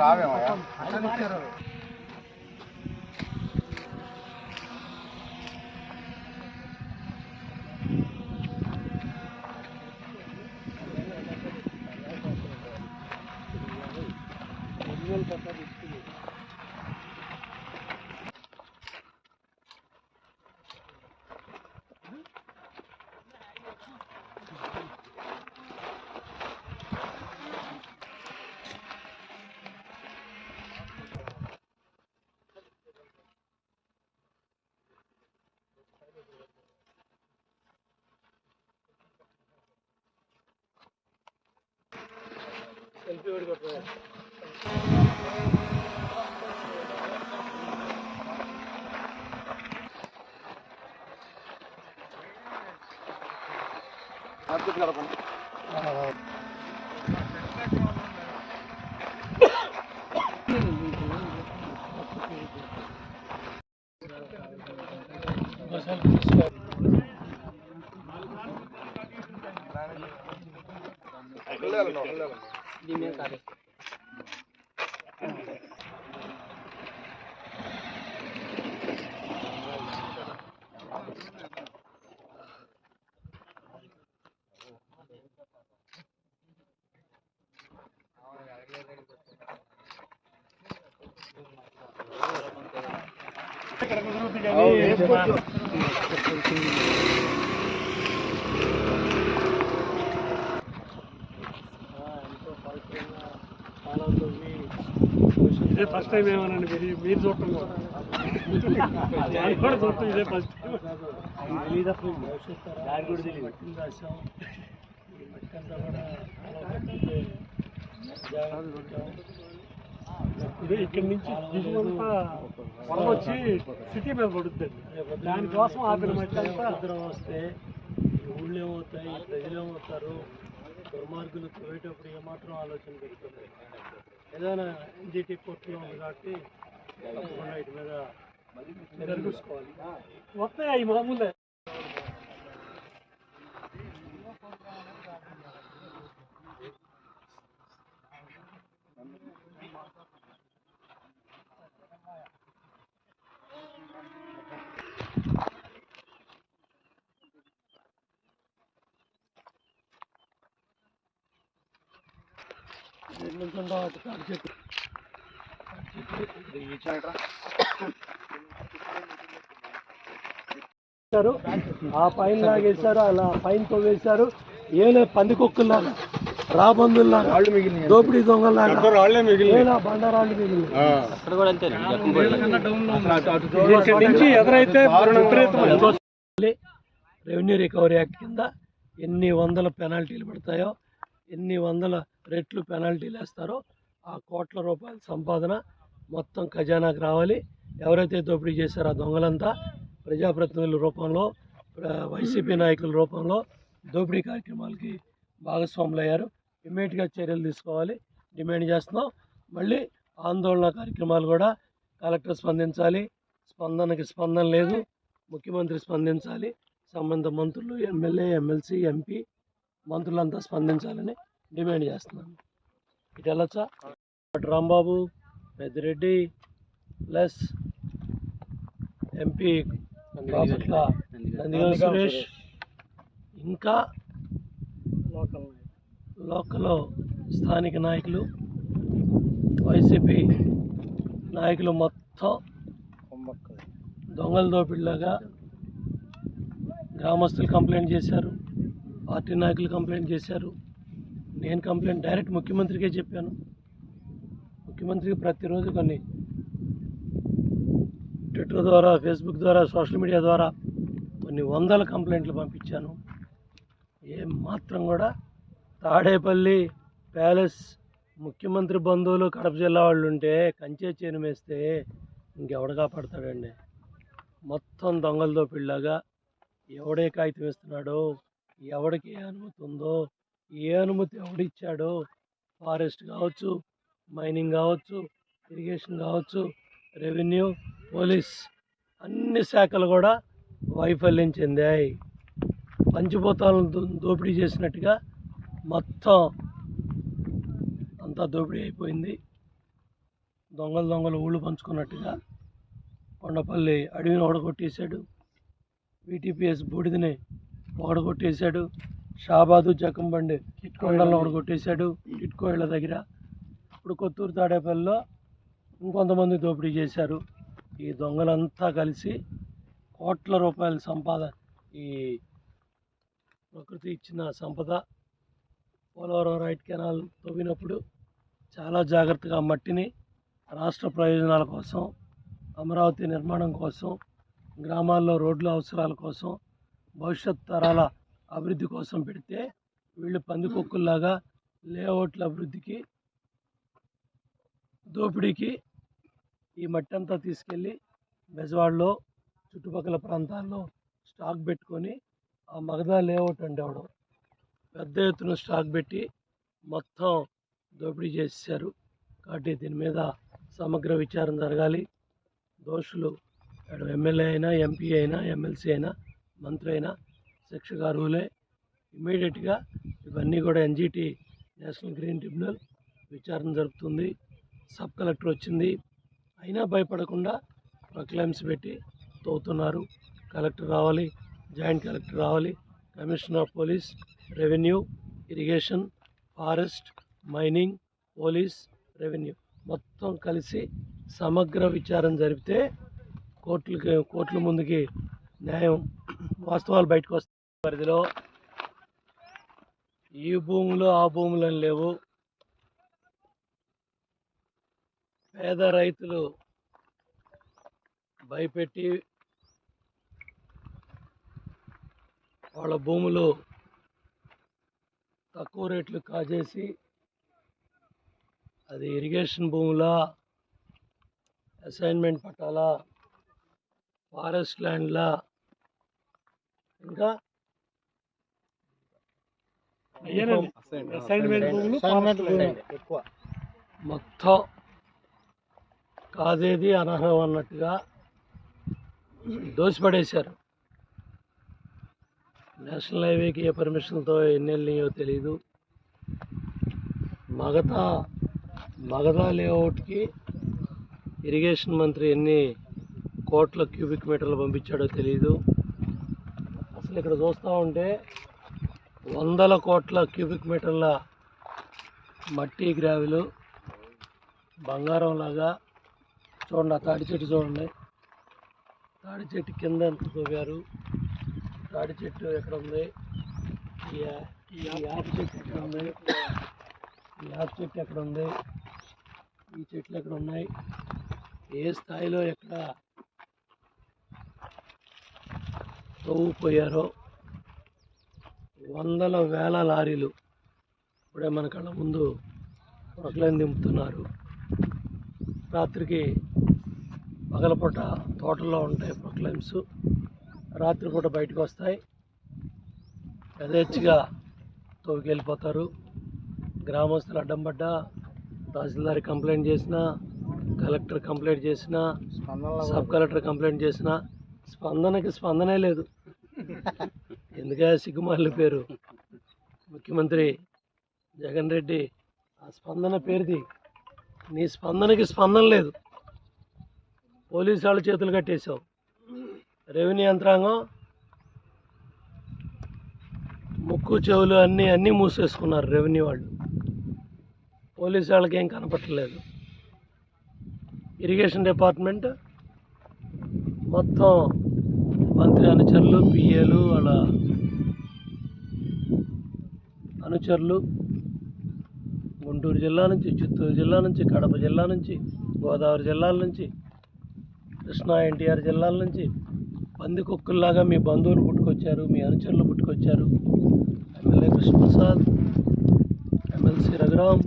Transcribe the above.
రావేమయ్యా Mesela di meter Oh, iya. ini. ఇదే first time ఏమోనండి మీరు మీరు చూడటం కూడా చూడటం ఇదే ఫస్ట్ టైం తెలియదు అసలు దారి కూడా తెలియదు మట్టిని రాసాం ఈ మట్టి అంతా కూడా కాలువ కట్టితే జాగ్రత్తగా పెట్టాం. ఇదే ఇక్కడి నుంచి దిగువంతా వచ్చి సిటీ మీద పడుతుంది దానికోసం ఆపిన మట్టి అంతా వస్తే ఊళ్ళో ఏమవుతాయి ప్రజలు ఏమవుతారు? దుర్మార్గులు పోయేటప్పుడు ఏమాత్రం ఆలోచన పెడుతుంది ఏదైనా ఎన్జిటి కోర్టులో ఉంది కాబట్టి తప్పకుండా వీటి మీద చూసుకోవాలి వస్తాయి మామూలే ఆ పైన లాగేశారు అలా పైన తవ్వేశారు ఏలే పందికొక్కుల్లాగా రాబందుల్లాగా దోపిడీ దొంగల్లాగా. ఏలా బండరాళ్ళు మిగిలిన రెవెన్యూ రికవరీ యాక్ట్ కింద ఎన్ని వందల పెనాల్టీలు పడతాయో ఎన్ని వందల రెట్లు పెనాల్టీలు వేస్తారో ఆ కోట్ల రూపాయల సంపాదన మొత్తం ఖజానాకు రావాలి. ఎవరైతే దోపిడీ చేశారో ఆ దొంగలంతా ప్రజాప్రతినిధుల రూపంలో వైసీపీ నాయకుల రూపంలో దోపిడీ కార్యక్రమాలకి భాగస్వాములు అయ్యారు ఇమ్మీడియట్గా చర్యలు తీసుకోవాలి. డిమాండ్ చేస్తున్నాం. మళ్ళీ ఆందోళన కార్యక్రమాలు కూడా కలెక్టర్ స్పందించాలి. స్పందనకి స్పందన లేదు. ముఖ్యమంత్రి స్పందించాలి. సంబంధిత మంత్రులు ఎమ్మెల్యే ఎమ్మెల్సీ ఎంపీ మంత్రులంతా స్పందించాలని డిమాండ్ చేస్తున్నాను ఇటు వెళ్ళొచ్చా? అటు రాంబాబు పెద్దిరెడ్డి ప్లస్ ఎంపీ బాపట్ల సురేష్. ఇంకా లోకల్ స్థానిక నాయకులు వైసీపీ నాయకులు మొత్తం దొంగల దోపిడిలాగా గ్రామస్తులు కంప్లైంట్ చేశారు. పార్టీ నాయకులు కంప్లైంట్ చేశారు. నేను కంప్లైంట్ డైరెక్ట్ ముఖ్యమంత్రికే చెప్పాను. ముఖ్యమంత్రికి ప్రతిరోజు కొన్ని ట్విట్టర్ ద్వారా ఫేస్బుక్ ద్వారా సోషల్ మీడియా ద్వారా కొన్ని వందల కంప్లైంట్లు పంపించాను. ఏం మాత్రం కూడా తాడేపల్లి ప్యాలెస్ ముఖ్యమంత్రి బంధువులు కడప జిల్లా వాళ్ళు ఉంటే కంచే చేను వేస్తే ఇంకెవడ కాపాడతాడండి? మొత్తం దొంగల దోపిడిలాగా ఎవడే కాగితం ఇస్తున్నాడో ఎవడికి ఏ అనుమతి ఉందో ఏ అనుమతి ఎవడిచ్చాడో ఫారెస్ట్ కావచ్చు మైనింగ్ కావచ్చు ఇరిగేషన్ కావచ్చు రెవెన్యూ పోలీస్ అన్ని శాఖలు కూడా వైఫల్యం చెందాయి. పంచిపోతాలను దోపిడీ చేసినట్టుగా మొత్తం అంతా దోపిడీ అయిపోయింది. దొంగలు దొంగలు ఊళ్ళు పంచుకున్నట్టుగా కొండపల్లి అడవిని ఓడగొట్టేశాడు. వీటీపీఎస్ బూడిదని ఓడగొట్టేశాడు. షాబాదు జకంబండి కొండలను ఓడగొట్టేశాడు. టిట్కో ఇళ్ళ దగ్గర. ఇప్పుడు కొత్తూరు తాడేపల్లిలో ఇంకొంతమంది దోపిడీ చేశారు. ఈ దొంగలంతా కలిసి కోట్ల రూపాయల సంపాద ఈ ప్రకృతి ఇచ్చిన సంపద పోలవరం రైట్ కెనాల్ తవ్వినప్పుడు చాలా జాగ్రత్తగా మట్టిని రాష్ట్ర ప్రయోజనాల కోసం అమరావతి నిర్మాణం కోసం గ్రామాల్లో రోడ్ల అవసరాల కోసం భవిష్యత్ తరాల అభివృద్ధి కోసం పెడితే వీళ్ళు పందికొక్కుల్లాగా లేఅవుట్ల అభివృద్ధికి దోపిడీకి ఈ మట్టి అంతా తీసుకెళ్ళి బెజవాడలో చుట్టుపక్కల ప్రాంతాల్లో స్టాక్ పెట్టుకొని ఆ మగధా లేఅవుట్ అండేవాడు పెద్ద ఎత్తున స్టాక్ పెట్టి మొత్తం దోపిడీ చేసేసారు కాబట్టి దీని మీద సమగ్ర విచారం జరగాలి. దోషులు ఎమ్మెల్యే అయినా ఎంపీ అయినా ఎమ్మెల్సీ అయినా మంత్రి అయిన శిక్షకు అర్హులే ఇమీడియట్గా ఇవన్నీ కూడా ఎన్జిటి నేషనల్ గ్రీన్ ట్రిబ్యునల్ విచారణ జరుపుతుంది. సబ్ కలెక్టర్ వచ్చింది. అయినా భయపడకుండా ప్రొక్లైమ్స్ పెట్టి తవ్వుతున్నారు కలెక్టర్ రావాలి జాయింట్ కలెక్టర్ రావాలి commissioner of police revenue irrigation forest mining police revenue మొత్తం కలిసి సమగ్ర విచారణ జరిపితే కోర్టులకి కోర్టుల ముందుకి న్యాయం వాస్తవాలు బయటకు వస్తాయి. పరిధిలో ఈ భూములు ఆ భూములు అని లేవు. పేద రైతులు భయపెట్టి వాళ్ళ భూములు తక్కువ రేట్లు కాజేసి అది ఇరిగేషన్ భూములా అసైన్మెంట్ పట్టాలా ఫారెస్ట్ ల్యాండ్లా ఇంకా ఎక్కువ. మొత్తం కాదేది అనర్హం అన్నట్టుగా దోసిపడేశారు నేషనల్ హైవేకి ఏ పర్మిషన్తో ఎన్ని వెళ్ళినాయో తెలియదు మగధ మగధ లేఅవుట్కి ఇరిగేషన్ మంత్రి ఎన్ని కోట్ల క్యూబిక్ మీటర్లు పంపించాడో తెలియదు అసలు ఇక్కడ చూస్తూ ఉంటే వందల కోట్ల క్యూబిక్ మీటర్ల మట్టి గ్రావెలు బంగారం లాగా చూడండి ఆ తాడి చెట్టు చూడండి. తాడి చెట్టు కింద ఎంత తవ్వారు? తాడి చెట్టు ఎక్కడ ఉంది? ఈ యాప చెట్టు ఎక్కడ ఉంది? ఈ యాప చెట్టు ఎక్కడ ఉంది? ఈ చెట్లు ఎక్కడ ఉన్నాయి? ఏ స్థాయిలో ఎక్కడ తవ్వుపోయారో వందల వేల లారీలు ఇప్పుడే మన కళ్ళ ముందు ప్రొక్లైన్ దింపుతున్నారు. రాత్రికి పగలపూట తోటల్లో ఉంటాయి ప్రొక్లైన్స్. రాత్రిపూట బయటకు వస్తాయి. యథేచ్ఛగా తోవికెళ్ళిపోతారు. గ్రామస్తులు అడ్డం పడ్డా తహసీల్దార్ కంప్లైంట్ చేసినా కలెక్టర్ కంప్లైంట్ చేసినా సబ్ కలెక్టర్ కంప్లైంట్ చేసినా స్పందనకి స్పందనే లేదు. ఎందుకే సిగ్గుమాలి పేరు? ముఖ్యమంత్రి జగన్ రెడ్డి ఆ స్పందన పేరుది. నీ స్పందనకి స్పందన లేదు. పోలీసు వాళ్ళ చేతులు కట్టేశావు. రెవెన్యూ యంత్రాంగం ముక్కు చెవులు అన్నీ అన్నీ మూసేసుకున్నారు రెవెన్యూ వాళ్ళు. పోలీసు వాళ్ళకి ఏం కనపట్టలేదు ఇరిగేషన్ డిపార్ట్మెంట్ మొత్తం మంత్రి అనుచరులు పిఏలు వాళ్ళ అనుచరులు గుంటూరు జిల్లా నుంచి చిత్తూరు జిల్లా నుంచి కడప జిల్లా నుంచి గోదావరి జిల్లాల నుంచి కృష్ణా ఎన్టీఆర్ జిల్లాల నుంచి పంది కుక్కల్లాగా మీ బంధువులు పుట్టుకొచ్చారు మీ అనుచరులు పుట్టుకొచ్చారు. MLA Krishnaprasad MLC Raghuram.